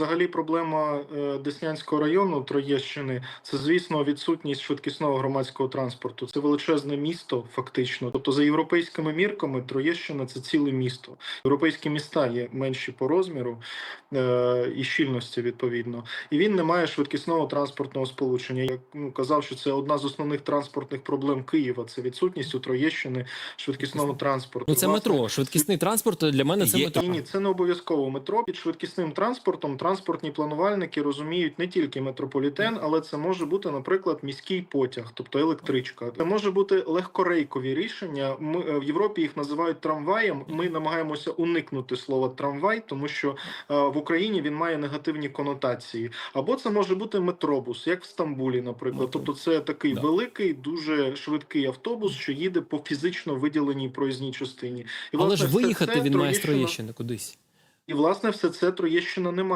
взагалі проблема е, Деснянського району Троєщини це, звісно, відсутність швидкісного громадського транспорту. Це величезне місто, фактично. Тобто, за європейськими мірками, Троєщина це ціле місто. Європейські міста є менші по розміру е, і щільності відповідно. І він не має швидкісного транспортного сполучення. Я ну, казав, що це одна з основних транспортних проблем Києва. Це відсутність у Троєщини швидкісного транспорту. Ну це метро. Швидкісний транспорт для мене це Є- метро. ні, ні, це не обов'язково метро. Під швидкісним транспортом транспортні планувальники розуміють не тільки метрополітен, але це може бути, наприклад, міський потяг, тобто електричка. Це може бути легкорейкові рішення. Ми е, в Європі їх називають трамваєм. Ми намагаємося уникнути слова трамвай, тому що е, в Україні він має негативні конотації. Або це може бути метробус, як в Стамбулі, наприклад. Тобто, це такий Да. великий, дуже швидкий автобус, що їде по фізично виділеній проїзній частині. І Але ж власне, все виїхати він має Троєщина- Троєщини кудись. і власне все це Троєщина не має.